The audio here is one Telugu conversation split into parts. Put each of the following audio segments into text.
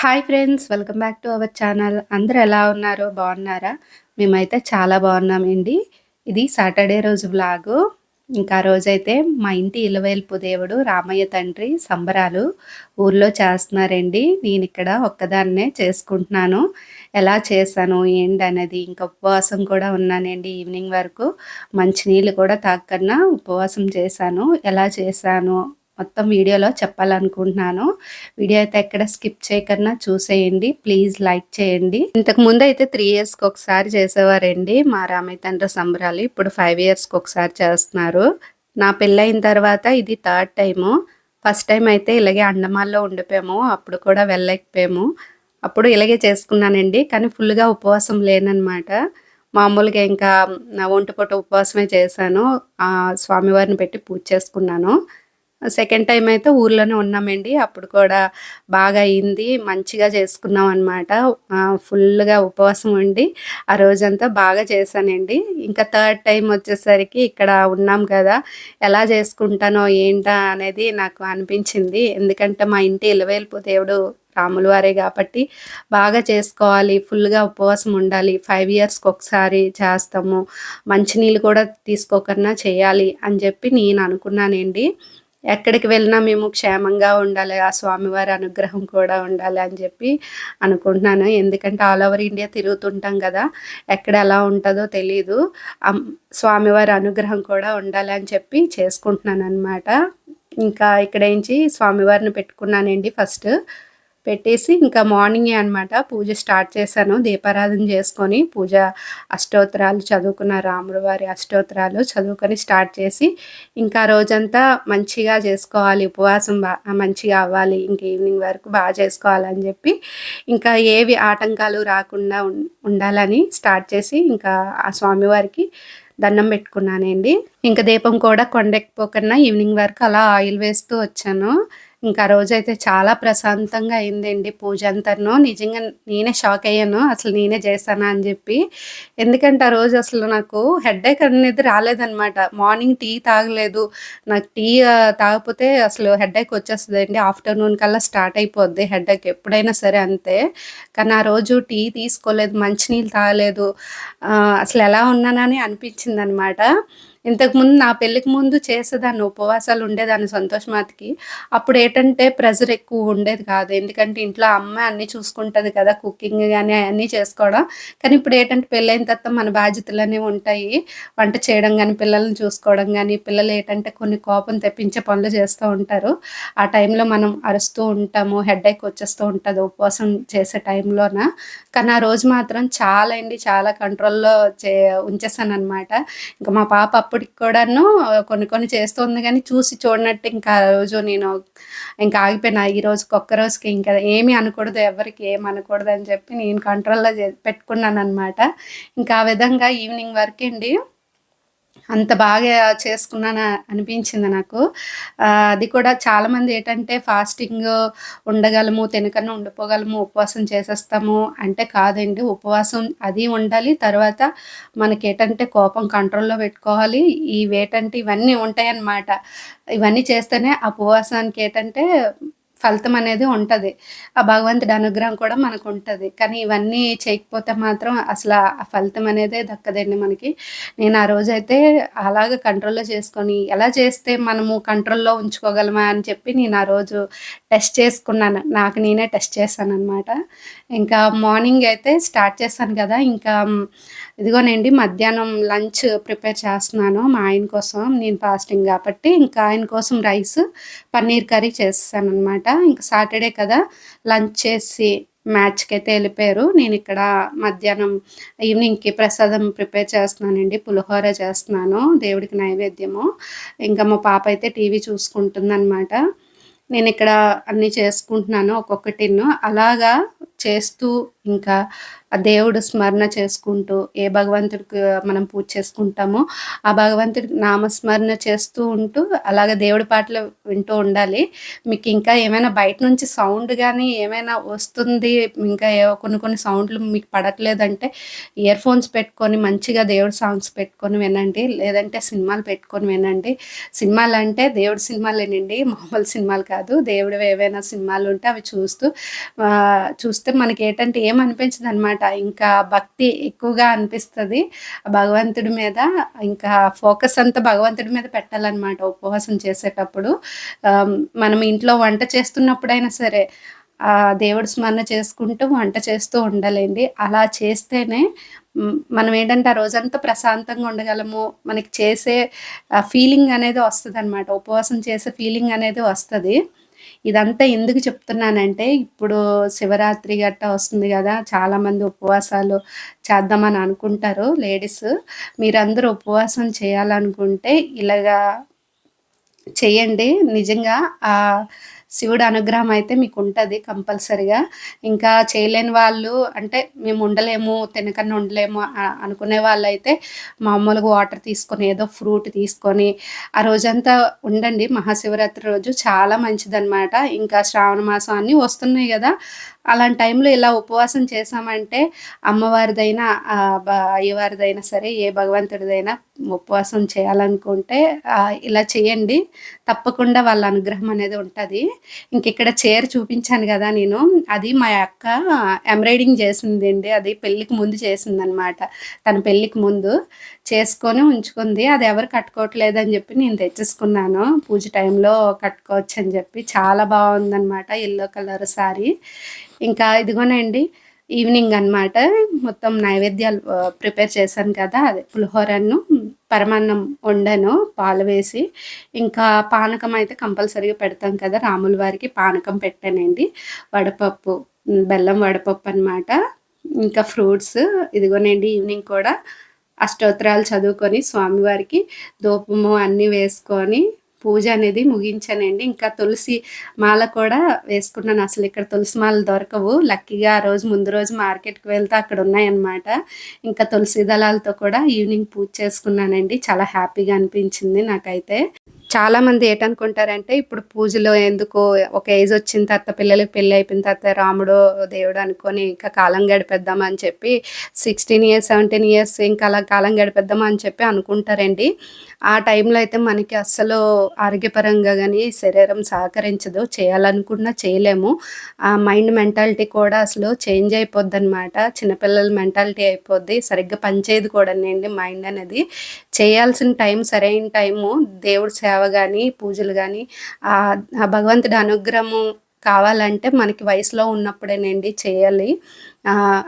Hi friends welcome back to our channel అందరూ ఎలా ఉన్నారో బాగున్నారా? మేమైతే చాలా బాగున్నామండి ఇది సాటర్డే రోజు వ్లాగు ఇంకా రోజైతే మా ఇంటి ఇలవేల్పు దేవుడు రామయ్య తండ్రి సంబరాలు ఊర్లో చేస్తున్నారండి. నేను ఇక్కడ ఒక్కదాన్నే చేసుకుంటున్నాను. ఎలా చేశాను ఏంటి అనేది ఇంకా ఉపవాసం కూడా ఉన్నానండి ఈవినింగ్ వరకు. మంచినీళ్ళు కూడా తాకన్నా ఉపవాసం చేశాను. ఎలా చేశాను మొత్తం వీడియోలో చెప్పాలనుకుంటున్నాను. వీడియో అయితే ఎక్కడ స్కిప్ చేయకన్నా చూసేయండి. ప్లీజ్ లైక్ చేయండి. ఇంతకు ముందు అయితే త్రీ ఇయర్స్కి ఒకసారి చేసేవారండి. మా రామయ్య తండ్రి సంబరాలు ఇప్పుడు ఫైవ్ ఇయర్స్కి ఒకసారి చేస్తున్నారు. నా పెళ్ళైన తర్వాత ఇది థర్డ్ టైము ఫస్ట్ టైం అయితే ఇలాగే అండమాల్లో ఉండిపోయాము. అప్పుడు కూడా వెళ్ళలేకపోయాము. అప్పుడు ఇలాగే చేసుకున్నానండి. కానీ ఫుల్గా ఉపవాసం లేనమాట మామూలుగా ఇంకా నా ఒంటి ఉపవాసమే చేశాను. స్వామివారిని పెట్టి పూజ చేసుకున్నాను. సెకండ్ టైం అయితే ఊర్లోనే ఉన్నామండి. అప్పుడు కూడా బాగా అయింది మంచిగా చేసుకున్నాం అనమాట ఫుల్గా ఉపవాసం ఉండి ఆ రోజంతా బాగా చేశానండి. ఇంకా థర్డ్ టైం వచ్చేసరికి ఇక్కడ ఉన్నాం కదా ఎలా చేసుకుంటానో ఏంటా అనేది నాకు అనిపించింది. ఎందుకంటే మా ఇంటి ఇలవేల్పు దేవుడు రాములవారే కాబట్టి బాగా చేసుకోవాలి. ఫుల్గా ఉపవాసం ఉండాలి. ఫైవ్ ఇయర్స్కి ఒకసారి చేస్తాము. మంచినీళ్ళు కూడా తీసుకోకుండా చేయాలి అని చెప్పి నేను అనుకున్నానండి. ఎక్కడికి వెళ్ళినా మేము క్షేమంగా ఉండాలి ఆ స్వామివారి అనుగ్రహం కూడా ఉండాలి అని చెప్పి అనుకుంటున్నాను. ఎందుకంటే ఆల్ ఓవర్ ఇండియా తిరుగుతుంటాం కదా ఎక్కడ ఎలా ఉంటుందో తెలీదు. స్వామివారి అనుగ్రహం కూడా ఉండాలి అని చెప్పి చేసుకుంటున్నాను అనమాట ఇంకా ఇక్కడేంచి స్వామివారిని పెట్టుకున్నానండి ఫస్ట్ పెట్టేసి ఇంకా మార్నింగే అనమాట పూజ స్టార్ట్ చేశాను. దీపారాధన చేసుకొని పూజ అష్టోత్తరాలు చదువుకున్న రాముడు వారి అష్టోత్తరాలు చదువుకొని స్టార్ట్ చేసి ఇంకా రోజంతా మంచిగా చేసుకోవాలి ఉపవాసం బా మంచిగా అవ్వాలి ఇంక ఈవినింగ్ వరకు బాగా చేసుకోవాలని చెప్పి ఇంకా ఏవి ఆటంకాలు రాకుండా ఉండాలని స్టార్ట్ చేసి ఇంకా ఆ స్వామివారికి దండం పెట్టుకున్నానండి. ఇంకా దీపం కూడా కొండెక్కిపోకుండా ఈవినింగ్ వరకు అలా ఆయిల్ వేస్తూ వచ్చాను. ఇంకా రోజైతే చాలా ప్రశాంతంగా అయిందండి పూజ అంతను నిజంగా నేనే షాక్ అయ్యాను. అసలు నేనే చేశానా అని చెప్పి. ఎందుకంటే ఆ రోజు అసలు నాకు హెడ్ఏక్ అనేది రాలేదనమాట మార్నింగ్ టీ తాగలేదు. నాకు టీ తాగపోతే అసలు హెడ్ఏక్ వచ్చేస్తుందండి. ఆఫ్టర్నూన్ కల్లా స్టార్ట్ అయిపోద్ది హెడ్ఏక్ ఎప్పుడైనా సరే అంతే. కానీ ఆ రోజు టీ తీసుకోలేదు మంచినీళ్ళు తాగలేదు. అసలు ఎలా ఉన్నానని అనిపించింది అనమాట ఇంతకుముందు నా పెళ్ళికి ముందు చేసేదాన్ని ఉపవాసాలు ఉండేదాన్ని సంతోషమాతకి అప్పుడు ఏంటంటే ప్రెజర్ ఎక్కువ ఉండేది కాదు. ఎందుకంటే ఇంట్లో అమ్మ అన్నీ చూసుకుంటుంది కదా కుకింగ్ కానీ అవన్నీ చేసుకోవడం. కానీ ఇప్పుడు ఏంటంటే పెళ్ళైన తర్వాత మన బాధ్యతలు అనేవి ఉంటాయి. వంట చేయడం కానీ పిల్లల్ని చూసుకోవడం కానీ పిల్లలు ఏంటంటే కొన్ని కోపం తెప్పించే పనులు చేస్తూ ఉంటారు. ఆ టైంలో మనం అరుస్తూ ఉంటాము హెడ్ ఎక్ వచ్చేస్తూ ఉంటుంది ఉపవాసం చేసే టైంలోన. కానీ ఆ రోజు మాత్రం చాలా అండి చాలా కంట్రోల్లో చే ఉంచేసాను అనమాట ఇంకా మా పాప అప్పటికి కూడాను కొన్ని కొన్ని చేస్తుంది కానీ చూసి చూడనట్టు ఇంకా రోజు నేను ఇంకా ఆగిపోయినా. ఈ రోజుకి ఒక్క రోజుకి ఇంకా ఏమీ అనకూడదు ఎవరికి ఏం అనకూడదు అని చెప్పి నేను కంట్రోల్లో పెట్టుకున్నాను అనమాట ఇంకా ఆ విధంగా ఈవినింగ్ వరకు అండి. అంత బాగా చేసుకున్నాను అనిపించింది నాకు. అది కూడా చాలామంది ఏంటంటే ఫాస్టింగ్ ఉండగలము తినకన్నా ఉండిపోగలము ఉపవాసం చేసేస్తాము అంటే కాదండి. ఉపవాసం అది ఉండాలి. తర్వాత మనకి ఏంటంటే కోపం కంట్రోల్లో పెట్టుకోవాలి. ఇవి వేటంటే ఇవన్నీ ఉంటాయన్నమాట. ఇవన్నీ చేస్తేనే ఆ ఉపవాసానికి ఏంటంటే ఫలితం అనేది ఉంటుంది. ఆ భగవంతుడి అనుగ్రహం కూడా మనకు ఉంటుంది. కానీ ఇవన్నీ చేయకపోతే మాత్రం అసలు ఆ ఫలితం అనేది దక్కదండి మనకి. నేను ఆ రోజైతే అలాగ కంట్రోల్లో చేసుకొని ఎలా చేస్తే మనము కంట్రోల్లో ఉంచుకోగలమా అని చెప్పి నేను ఆ రోజు టెస్ట్ చేసుకున్నాను. నాకు నేనే టెస్ట్ చేశాను అనమాట ఇంకా మార్నింగ్ అయితే స్టార్ట్ చేశాను కదా ఇంకా ఇదిగోనండి మధ్యాహ్నం లంచ్ ప్రిపేర్ చేస్తున్నాను మా ఆయన కోసం నేను ఫాస్టింగ్ కాబట్టి ఇంకా ఆయన కోసం రైస్ పన్నీర్ కర్రీ చేస్తాను అనమాట ఇంకా సాటర్డే కదా లంచ్ చేసి మ్యాచ్కి అయితే వెళ్ళిపోయారు. నేను ఇక్కడ మధ్యాహ్నం ఈవినింగ్కి ప్రసాదం ప్రిపేర్ చేస్తున్నానండి పులిహోర చేస్తున్నాను దేవుడికి నైవేద్యము. ఇంకా మా పాప అయితే టీవీ చూసుకుంటుంది అనమాట నేను ఇక్కడ అన్నీ చేసుకుంటున్నాను ఒక్కొక్కటిను. అలాగా చేస్తూ ఇంకా ఆ దేవుడు స్మరణ చేసుకుంటూ ఏ భగవంతుడికి మనం పూజ చేసుకుంటామో ఆ భగవంతుడికి నామస్మరణ చేస్తూ ఉంటూ అలాగే దేవుడి పాటలు వింటూ ఉండాలి. మీకు ఇంకా ఏమైనా బయట నుంచి సౌండ్ కానీ ఏమైనా వస్తుంది ఇంకా కొన్ని కొన్ని సౌండ్లు మీకు పడట్లేదంటే ఇయర్ ఫోన్స్ పెట్టుకొని మంచిగా దేవుడి సాంగ్స్ పెట్టుకొని వినండి. లేదంటే సినిమాలు పెట్టుకొని వినండి. సినిమాలు అంటే దేవుడి సినిమాలేనండి. మామూలు సినిమాలు కాదు. దేవుడు ఏవైనా సినిమాలు ఉంటే అవి చూస్తూ చూస్తే మనకి ఏంటంటే ఏం అనిపించదు అనమాట ఇంకా భక్తి ఎక్కువగా అనిపిస్తుంది. భగవంతుడి మీద ఇంకా ఫోకస్ అంతా భగవంతుడి మీద పెట్టాలన్నమాట ఉపవాసం చేసేటప్పుడు. మనం ఇంట్లో వంట చేస్తున్నప్పుడైనా సరే దేవుడు స్మరణ చేసుకుంటూ వంట చేస్తూ ఉండాలండి. అలా చేస్తేనే మనం ఏంటంటే ఆ రోజంతా ప్రశాంతంగా ఉండగలము. మనకి చేసే ఫీలింగ్ అనేది వస్తుంది అనమాట ఉపవాసం చేసే ఫీలింగ్ అనేది వస్తుంది. ఇదంతా ఎందుకు చెప్తున్నానంటే ఇప్పుడు శివరాత్రి గట్టా వస్తుంది కదా చాలామంది ఉపవాసాలు చేద్దామని అనుకుంటారు లేడీస్. మీరందరూ ఉపవాసం చేయాలనుకుంటే ఇలాగా చేయండి నిజంగా ఆ శివుడు అనుగ్రహం అయితే మీకు ఉంటుంది కంపల్సరిగా. ఇంకా చేయలేని వాళ్ళు అంటే మేము ఉండలేము తినకన్నా ఉండలేము అనుకునే వాళ్ళు అయితే మామూలుగా వాటర్ తీసుకొని ఏదో ఫ్రూట్ తీసుకొని ఆ రోజంతా ఉండండి. మహాశివరాత్రి రోజు చాలా మంచిదన్నమాట. ఇంకా శ్రావణ మాసం అన్నీ వస్తున్నాయి కదా. అలాంటి టైంలో ఇలా ఉపవాసం చేసామంటే అమ్మవారిదైనా అయ్యవారిదైనా సరే ఏ భగవంతుడిదైనా ఉపవాసం చేయాలనుకుంటే ఇలా చేయండి. తప్పకుండా వాళ్ళ అనుగ్రహం అనేది ఉంటుంది. ఇంక ఇక్కడ చీర చూపించాను కదా నేను. అది మా అక్క ఎంబ్రాయిడింగ్ చేసిందండి అది పెళ్ళికి ముందు చేసిందనమాట తన పెళ్ళికి ముందు చేసుకొని ఉంచుకుంది. అది ఎవరు కట్టుకోవట్లేదు అని చెప్పి నేను తెచ్చేసుకున్నాను. పూజ టైంలో కట్టుకోవచ్చు అని చెప్పి. చాలా బాగుందనమాట ఎల్లో కలర్ శారీ ఇంకా ఇదిగోనండి ఈవినింగ్ అనమాట మొత్తం నైవేద్యాలు ప్రిపేర్ చేశాను కదా అదే పులిహోరను పరమాన్నం వండాను పాలు వేసి. ఇంకా పానకం అయితే కంపల్సరీగా పెడతాం కదా రాముల వారికి పానకం పెట్టానండి. వడపప్పు బెల్లం వడపప్పు అనమాట ఇంకా ఫ్రూట్స్ ఇదిగోనండి ఈవినింగ్ కూడా అష్టోత్తరాలు చదువుకొని స్వామివారికి ధూపము అన్నీ వేసుకొని పూజ అనేది ముగించానండి. ఇంకా తులసి మాల కూడా వేసుకున్నాను. అసలు ఇక్కడ తులసి మాలలు దొరకవు. లక్కీగా ఆ రోజు ముందు రోజు మార్కెట్కి వెళ్తే అక్కడ ఉన్నాయన్నమాట. ఇంకా తులసి దళాలతో కూడా ఈవినింగ్ పూజ చేసుకున్నానండి. చాలా హ్యాపీగా అనిపించింది నాకైతే. చాలామంది ఏటనుకుంటారంటే ఇప్పుడు పూజలో ఎందుకో ఒక ఏజ్ వచ్చిన తర్వాత పిల్లలకి పెళ్ళి అయిపోయిన తర్వాత రాముడు దేవుడు అనుకొని ఇంకా కాలం గడిపేద్దామని చెప్పి సిక్స్టీన్ ఇయర్స్ సెవెంటీన్ ఇయర్స్ ఇంకా అలా కాలం గడిపేద్దామని చెప్పి అనుకుంటారండి. ఆ టైంలో అయితే మనకి అస్సలు ఆరోగ్యపరంగా కానీ శరీరం సహకరించదు. చేయాలనుకున్నా చేయలేము. ఆ మైండ్ మెంటాలిటీ కూడా అసలు చేంజ్ అయిపోద్ది అనమాట చిన్నపిల్లల మెంటాలిటీ అయిపోద్ది. సరిగ్గా పనిచేయదు కూడా అండి మైండ్ అనేది. చేయాల్సిన టైం సరైన టైము దేవుడు సేవ కానీ పూజలు కానీ ఆ భగవంతుడి అనుగ్రహము కావాలంటే మనకి వయసులో ఉన్నప్పుడేనండి చేయాలి.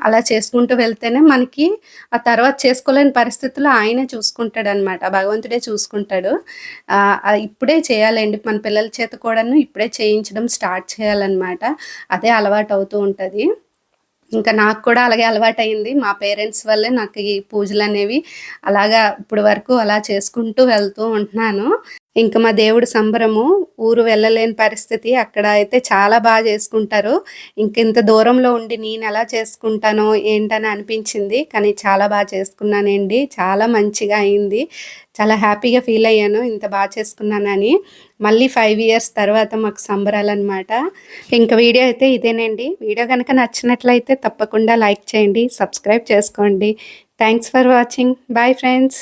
అలా చేసుకుంటూ వెళ్తేనే మనకి ఆ తర్వాత చేసుకోలేని పరిస్థితుల్లో ఆయనే చూసుకుంటాడు అనమాట భగవంతుడే చూసుకుంటాడు. ఇప్పుడే చేయాలండి. మన పిల్లల చేత కూడాను ఇప్పుడే చేయించడం స్టార్ట్ చేయాలన్నమాట. అదే అలవాటు అవుతూ ఉంటుంది. ఇంకా నాకు కూడా అలాగే అలవాటైంది మా పేరెంట్స్ వల్లే నాకు ఈ పూజలు అనేవి అలాగా ఇప్పుడు వరకు అలా చేసుకుంటూ వెళ్తూ ఉంటున్నాను. ఇంకా మా దేవుడు సంబరము ఊరు వెళ్ళలేని పరిస్థితి అక్కడ అయితే చాలా బాగా చేసుకుంటారు. ఇంక ఇంత దూరంలో ఉండి నేను ఎలా చేసుకుంటానో ఏంటని అనిపించింది కానీ చాలా బాగా చేసుకున్నానండి. చాలా మంచిగా అయింది. చాలా హ్యాపీగా ఫీల్ అయ్యాను ఇంత బాగా చేసుకున్నానని. మళ్ళీ ఫైవ్ ఇయర్స్ తర్వాత మాకు సంబరాలు అనమాట ఇంకా వీడియో అయితే ఇదేనండి. వీడియో కనుక నచ్చినట్లయితే తప్పకుండా లైక్ చేయండి సబ్స్క్రైబ్ చేసుకోండి. Thanks for watching bye friends